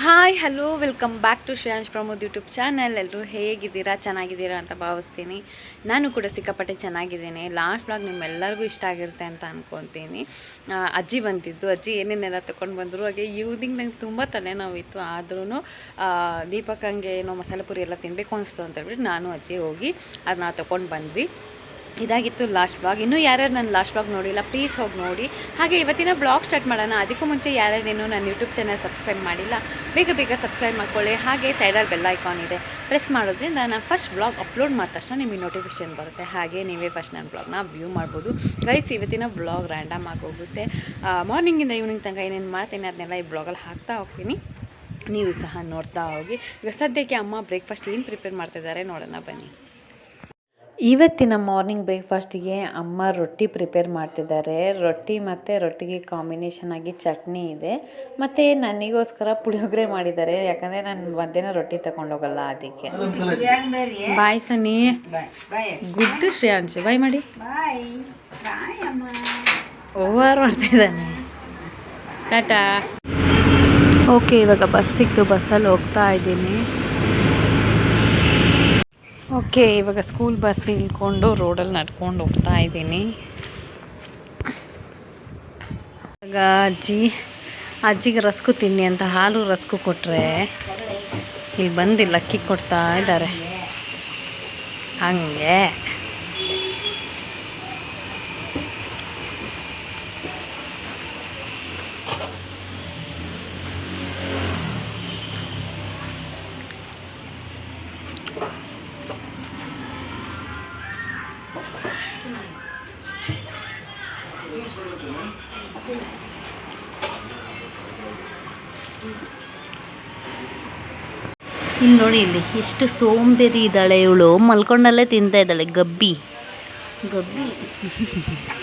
Hi hello welcome back to Shreyansh Pramod YouTube channel ಎಲ್ಲರೂ ಹೇಗಿದ್ದೀರಾ? ಚೆನ್ನಾಗಿದ್ದೀರಾ ಅಂತ ಭಾವಿಸ್ತೀನಿ. ನಾನು ಕೂಡ ಸಿಕ್ಕಾಪಟ್ಟೆ ಚೆನ್ನಾಗಿದ್ದೀನಿ. ಲಾಸ್ಟ್ ಬ್ಲಾಗ್ ನಿಮ್ಮೆಲ್ಲರಿಗೂ ಇಷ್ಟ ಆಗಿರುತ್ತೆ ಅಂತ ಅಂದ್ಕೊತೀನಿ ಅಜ್ಜಿ ಬಂದಿದ್ದು. ಅಜ್ಜಿ ಏನೇನೆಲ್ಲ ತೊಗೊಂಡು ಬಂದರು? ಹಾಗೆ ಈವ್ನಿಂಗ್ ನಂಗೆ ತುಂಬ ತಲೆನೋವಿತ್ತು. ಆದ್ರೂ ದೀಪಕ್ಕಂಗೆ ಏನೋ ಮಸಾಲೆ ಪುರಿ ಎಲ್ಲ ತಿನ್ನಬೇಕು ಅನಿಸ್ತು ಅಂತ ಹೇಳ್ಬಿಟ್ಟು ನಾನು ಅಜ್ಜಿ ಹೋಗಿ ಅದನ್ನ ತೊಗೊಂಡು ಬಂದ್ವಿ. ಇದಾಗಿತ್ತು ಲಾಸ್ಟ್ ಬ್ಲಾಗ್. ಇನ್ನೂ ಯಾರ್ಯಾರು ನನ್ನ ಲಾಸ್ಟ್ ಬ್ಲಾಗ್ ನೋಡಿಲ್ಲ, ಪ್ಲೀಸ್ ಹೋಗಿ ನೋಡಿ. ಹಾಗೆ ಇವತ್ತಿನ ಬ್ಲಾಗ್ ಸ್ಟಾರ್ಟ್ ಮಾಡೋಣ. ಅದಕ್ಕೂ ಮುಂಚೆ ಯಾರ್ಯಾರೇನು ನನ್ನ ಯೂಟ್ಯೂಬ್ ಚಾನಲ್ ಸಬ್ಸ್ಕ್ರೈಬ್ ಮಾಡಿಲ್ಲ, ಬೇಗ ಬೇಗ ಸಬ್ಸ್ಕ್ರೈಬ್ ಮಾಡ್ಕೊಳ್ಳಿ. ಹಾಗೆ ಸೈಡಲ್ಲಿ ಬೆಲ್ಲ ಐಕಾನ್ ಇದೆ ಪ್ರೆಸ್ ಮಾಡೋದ್ರಿಂದ ನಾನು ಫಸ್ಟ್ ಬ್ಲಾಗ್ ಅಪ್ಲೋಡ್ ಮಾಡಿದ ತಕ್ಷಣ ನಿಮಗೆ ನೋಟಿಫಿಕೇಶನ್ ಬರುತ್ತೆ. ಹಾಗೆ ನೀವೇ ಫಸ್ಟ್ ನನ್ನ ಬ್ಲಾಗ್ನ ವ್ಯೂ ಮಾಡ್ಬೋದು. ಗೈಸ್ ಇವತ್ತಿನ ಬ್ಲಾಗ್ ರ್ಯಾಂಡಮ್ ಆಗೋಗುತ್ತೆ ಮಾರ್ನಿಂಗಿಂದ ಈವ್ನಿಂಗ್ ತನಕ ಏನೇನು ಮಾಡ್ತೀನಿ ಅದನ್ನೆಲ್ಲ ಈ ಬ್ಲಾಗಲ್ಲಿ ಹಾಕ್ತಾ ಹೋಗ್ತೀನಿ. ನೀವು ಸಹ ನೋಡ್ತಾ ಹೋಗಿ. ಈಗ ಸದ್ಯಕ್ಕೆ ಅಮ್ಮ ಬ್ರೇಕ್ಫಾಸ್ಟ್ ಏನು ಪ್ರಿಪೇರ್ ಮಾಡ್ತಿದ್ದಾರೆ ನೋಡೋಣ ಬನ್ನಿ. ಇವತ್ತಿನ ಮಾರ್ನಿಂಗ್ ಬ್ರೇಕ್ಫಾಸ್ಟಿಗೆ ಅಮ್ಮ ರೊಟ್ಟಿ ಪ್ರಿಪೇರ್ ಮಾಡ್ತಿದ್ದಾರೆ. ರೊಟ್ಟಿ ಮತ್ತು ರೊಟ್ಟಿಗೆ ಕಾಂಬಿನೇಷನ್ ಆಗಿ ಚಟ್ನಿ ಇದೆ. ಮತ್ತು ನನಗೋಸ್ಕರ ಪುಳಿಯೋಗರೆ ಮಾಡಿದ್ದಾರೆ. ಯಾಕಂದರೆ ನಾನು ಮಧ್ಯಾಹ್ನ ರೊಟ್ಟಿ ತಗೊಂಡೋಗಲ್ಲ ಅದಕ್ಕೆ. ಬಾಯ್ ಸನಿ ಗುಡ್ ಶ್ರೇಯಾಂಶ ಬಾಯ್ ಮಾಡಿ ಓವರ್ ಮಾಡ್ತಿದ್ದಾನೆ. ಟಾಟಾ ಓಕೆ ಇವಾಗ ಬಸ್ ಸಿಕ್ತು. ಬಸ್ಸಲ್ಲಿ ಹೋಗ್ತಾ ಇದ್ದೀನಿ. ಓಕೆ, ಇವಾಗ ಸ್ಕೂಲ್ ಬಸ್ ಇಳ್ಕೊಂಡು ರೋಡಲ್ಲಿ ನಡ್ಕೊಂಡು ಹೋಗ್ತಾ ಇದ್ದೀನಿ. ಇವಾಗ ಅಜ್ಜಿ, ಅಜ್ಜಿಗೆ ರಸ್ಕು ತಿನ್ನಿ ಅಂತ ಹಾಲು ರಸ್ಕು ಕೊಟ್ಟರೆ ಇಲ್ಲಿ ಬಂದಿಲ್ಲ ಅಕ್ಕಿ ಕೊಡ್ತಾ ಇದ್ದಾರೆ. ಹಂಗೆ. ಇಲ್ಲಿ ನೋಡಿ ಇಲ್ಲಿ ಎಷ್ಟು ಸೋಂಬೇರಿ ಇದ್ದಾಳೆ ಇವಳು. ಮಲ್ಕೊಂಡಲ್ಲೇ ತಿಂತಾ ಇದ್ದಾಳೆ ಗಬ್ಬಿ. ಗಬ್ಬಿ?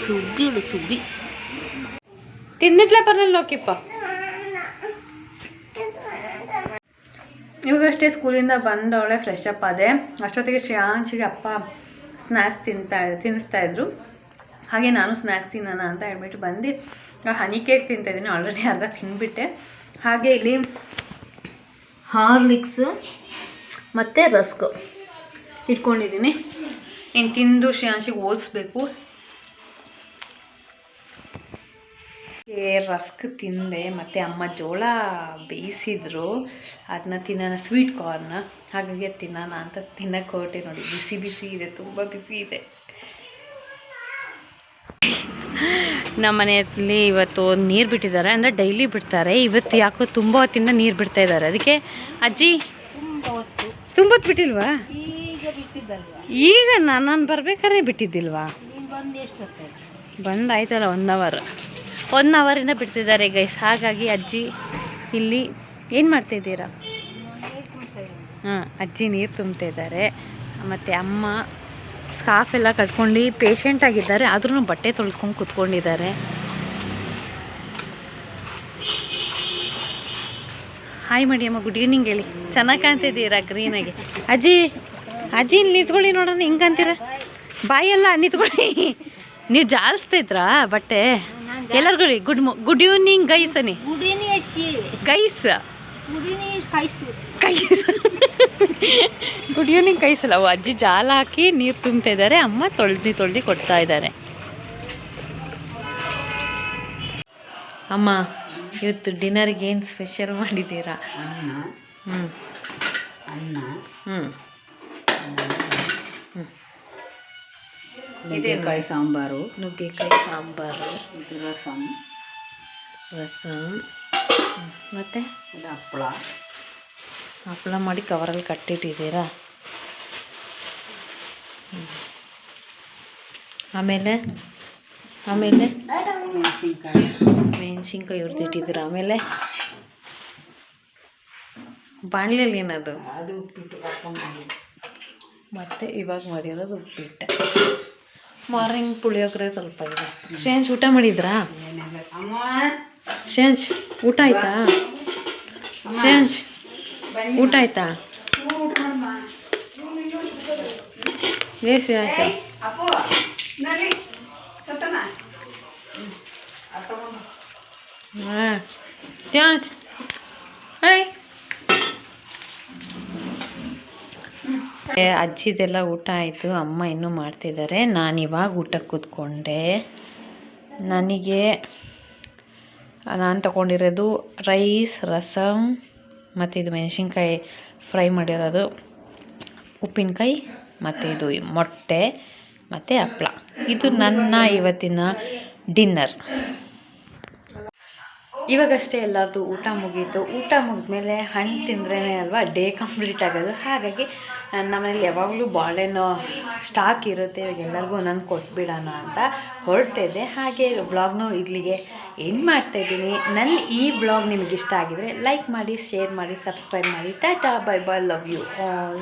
ಸುಬ್ಬಿ ಇವಳು ಸುಬ್ಬಿ ತಿಂದಿಟ್ಲೆ ಬರಲಿಲ್ಲ ನೋಕಿಪ್ಪ ಇವಾಗಷ್ಟೇ ಸ್ಕೂಲಿಂದ ಬಂದವಳೆ ಫ್ರೆಶ್ ಅಪ್ ಆದೆ. ಅಷ್ಟೊತ್ತಿಗೆ ಶ್ರೇಯಾಂಶಿಗೆ ಅಪ್ಪ ಸ್ನ್ಯಾಕ್ಸ್ ತಿಂತಾ, ತಿನ್ನಿಸ್ತಾ ಇದ್ರು. ಹಾಗೆ ನಾನು ಸ್ನ್ಯಾಕ್ಸ್ ತಿನ್ನೋಣ ಅಂತ ಹೇಳ್ಬಿಟ್ಟು ಬಂದು ಹನಿ ಕೇಕ್ ತಿಂತಾಯಿದ್ದೀನಿ ಆಲ್ರೆಡಿ ಅರ್ಧ ತಿಂದುಬಿಟ್ಟೆ ಹಾಗೆ ಇಲ್ಲಿ ಹಾರ್ಲಿಕ್ಸ್ ಮತ್ತು ರಸ್ಕ್ ಇಟ್ಕೊಂಡಿದ್ದೀನಿ. ಇನ್ನು ತಿಂದು ಶ್ರೇಯಾಂಶಿಗೆ ಓದಿಸ್ಬೇಕು. ರಸ್ಕ್ ತಿಂದೆ ಮತ್ತು ಅಮ್ಮ ಜೋಳ ಬೇಯಿಸಿದ್ರು. ಅದನ್ನ ತಿನ್ನೋಣ ಸ್ವೀಟ್ ಕಾರ್ನ್ ಹಾಗಾಗಿ ಅದು ತಿನ್ನೋಣ ಅಂತ ತಿನ್ನಕ್ಕೆ ಹೊರಟೆ ನೋಡಿ. ಬಿಸಿ ಬಿಸಿ ಇದೆ ತುಂಬ ಬಿಸಿ ಇದೆ. ನಮ್ಮ ಮನೆಯಲ್ಲಿ ಇವತ್ತು ನೀರು ಬಿಟ್ಟಿದ್ದಾರೆ ಅಂದರೆ ಡೈಲಿ ಬಿಡ್ತಾರೆ. ಇವತ್ತು ಯಾಕೋ ತುಂಬ ಹೊತ್ತಿಂದ ನೀರು ಬಿಡ್ತಾ ಇದ್ದಾರೆ. ಅದಕ್ಕೆ ಅಜ್ಜಿ ತುಂಬ ಹೊತ್ತು. ಬಿಟ್ಟಿಲ್ವಾ? ಈಗ ನಾನು ನಾನು ಬರ್ಬೇಕಾದ್ರೆ ಬಿಟ್ಟಿದ್ದಿಲ್ವಾ? ಬಂದಾಯ್ತಲ್ಲ ಒನ್ ಅವರ್ ಒನ್ ಅವರಿಂದ ಬಿಡ್ತಿದ್ದಾರೆ ಗೈಸ್ ಹಾಗಾಗಿ ಅಜ್ಜಿ ಇಲ್ಲಿ ಏನು ಮಾಡ್ತಿದ್ದೀರಾ ಹಾಂ, ಅಜ್ಜಿ ನೀರು ತುಂಬ್ತಾ ಇದ್ದಾರೆ. ಮತ್ತು ಅಮ್ಮ ಸ್ಕಾಫ್ ಎಲ್ಲ ಕಟ್ಕೊಂಡು ಪೇಷಂಟ್ ಆಗಿದ್ದಾರೆ. ಆದ್ರೂ ಬಟ್ಟೆ ತೊಳ್ಕೊಂಡು ಕುತ್ಕೊಂಡಿದ್ದಾರೆ. ಹಾಯ್ ಮಾಡಿ ಅಮ್ಮ ಗುಡ್ ಈವ್ನಿಂಗ್ ಹೇಳಿ. ಚೆನ್ನಾಗಿ ಕಾಣ್ತಿದ್ದೀರಾ ಗ್ರೀನಾಗಿ ಅಜ್ಜಿ ಅಜ್ಜಿ ಇಲ್ಲಿ ನಿಂತ್ಕೊಳ್ಳಿ ನೋಡೋಣ. ಹಿಂಗೆ ಅಂತೀರ ಬಾಯೆಲ್ಲ ನಿಂತ್ಕೊಳ್ಳಿ. ನೀವು ಜಾಲಿಸ್ತಿದ್ರಾ ಬಟ್ಟೆ? ಎಲ್ಲರಿಗೂ ಗುಡ್ ಗುಡ್ ಈವ್ನಿಂಗ್ ಗೈಸ್ ಅನ್ನಿ. ಗುಡ್ ಅಷ್ಟೇ ಗೈಸ್ ಕೈಸ್ ಗುಡ್ ಈವ್ನಿಂಗ್ ಕೈಸಲ್ಲ ಅವು ಅಜ್ಜಿ ಜಾಲ ಹಾಕಿ ನೀರು ತುಂಬ್ತಾ ಇದ್ದಾರೆ ಅಮ್ಮ ತೊಳ್ದು ತೊಳ್ದು ಕೊಡ್ತಾ ಇದ್ದಾರೆ ಅಮ್ಮ ಇವತ್ತು ಡಿನ್ನರ್ಗೆ ಏನು ಸ್ಪೆಷಲ್ ಮಾಡಿದ್ದೀರಾ? ಹ್ಞೂ ಹ್ಞೂ ಅನ್ನ. ಹ್ಞೂ ನುಗ್ಗೆಕಾಯಿ ಸಾಂಬಾರು. ನುಗ್ಗೆಕಾಯಿ ಸಾಂಬಾರು. ರಸಂ. ರಸಮ್ ಮತ್ತು? ಇದು ಹಪ್ಪಳ. ಹಪ್ಪಳ ಮಾಡಿ ಕವರಲ್ಲಿ ಕಟ್ಟಿಟ್ಟಿದ್ದೀರಾ. ಆಮೇಲೆ? ಆಮೇಲೆ? ಮೆಣಸಿನ್ಕಾಯಿ. ಮೆಣಸಿನ್ಕಾಯಿ ಹುರಿದಿಟ್ಟಿದ್ದೀರಾ ಆಮೇಲೆ? ಬಾಣಲೆಯಲ್ಲಿ ಏನದು? ಅದು ಉಪ್ಪಿಟ್ಟು ಮತ್ತೆ ಇವಾಗ ಮಾಡಿರೋದು ಉಪ್ಪಿಟ್ಟು. ಮಾರ್ನಿಂಗ್ ಪುಳಿಯೋಗರೆ ಸ್ವಲ್ಪ ಇದೆ. ಶೇಂಜ್ ಊಟ ಮಾಡಿದ್ರಾ? ಶೇಂಜ್, ಊಟ ಆಯ್ತಾ? ಶೇಂಜ್, ಊಟ ಆಯ್ತಾ? ಏ ಸತ್ತನ ಹಾಂ ಶ್ರೇಯಾಂಶ್ ಅಜ್ಜಿದೆಲ್ಲ ಊಟ ಆಯಿತು. ಅಮ್ಮ ಇನ್ನೂ ಮಾಡ್ತಿದ್ದಾರೆ. ನಾನು ಇವಾಗ ಊಟಕ್ಕೆ ಕೂತ್ಕೊಂಡೆ. ನನಗೆ, ನಾನು ತಗೊಂಡಿರೋದು ರೈಸ್ ರಸಮ್ ಮತ್ತು ಇದು ಮೆಣಸಿನ್ಕಾಯಿ ಫ್ರೈ ಮಾಡಿರೋದು. ಉಪ್ಪಿನಕಾಯಿ ಮತ್ತು ಇದು ಮೊಟ್ಟೆ ಮತ್ತು ಹಪ್ಳ. ಇದು ನನ್ನ ಇವತ್ತಿನ ಡಿನ್ನರ್. ಇವಾಗಷ್ಟೇ ಎಲ್ಲರದು ಊಟ ಮುಗೀತು. ಊಟ ಮುಗಿದ್ಮೇಲೆ ಹಣ್ಣು ತಿಂದ್ರೇ ಅಲ್ವಾ? ಡೇ ಕಂಪ್ಲೀಟ್ ಆಗೋದು. ಹಾಗಾಗಿ ನಮ್ಮನೇಲಿ ಯಾವಾಗಲೂ ಬಾಳೆಹಣ್ಣು ಸ್ಟಾಕ್ ಇರುತ್ತೆ. ಇವಾಗ ಎಲ್ಲರಿಗೂ ಒಂದೊಂದು ಕೊಟ್ಬಿಡೋಣ ಅಂತ ಹೊರಡ್ತಿದ್ದೆ ಹಾಗೆ ಬ್ಲಾಗ್ನು ಇಲ್ಲಿಗೆ ಎಂಡ್ ಮಾಡ್ತಾಯಿದ್ದೀನಿ ನನ್ನ ಈ ಬ್ಲಾಗ್ ನಿಮಗೆ ಇಷ್ಟ ಆಗಿದರೆ ಲೈಕ್ ಮಾಡಿ, ಶೇರ್ ಮಾಡಿ, ಸಬ್ಸ್ಕ್ರೈಬ್ ಮಾಡಿ. Tata, bye bye, love you all.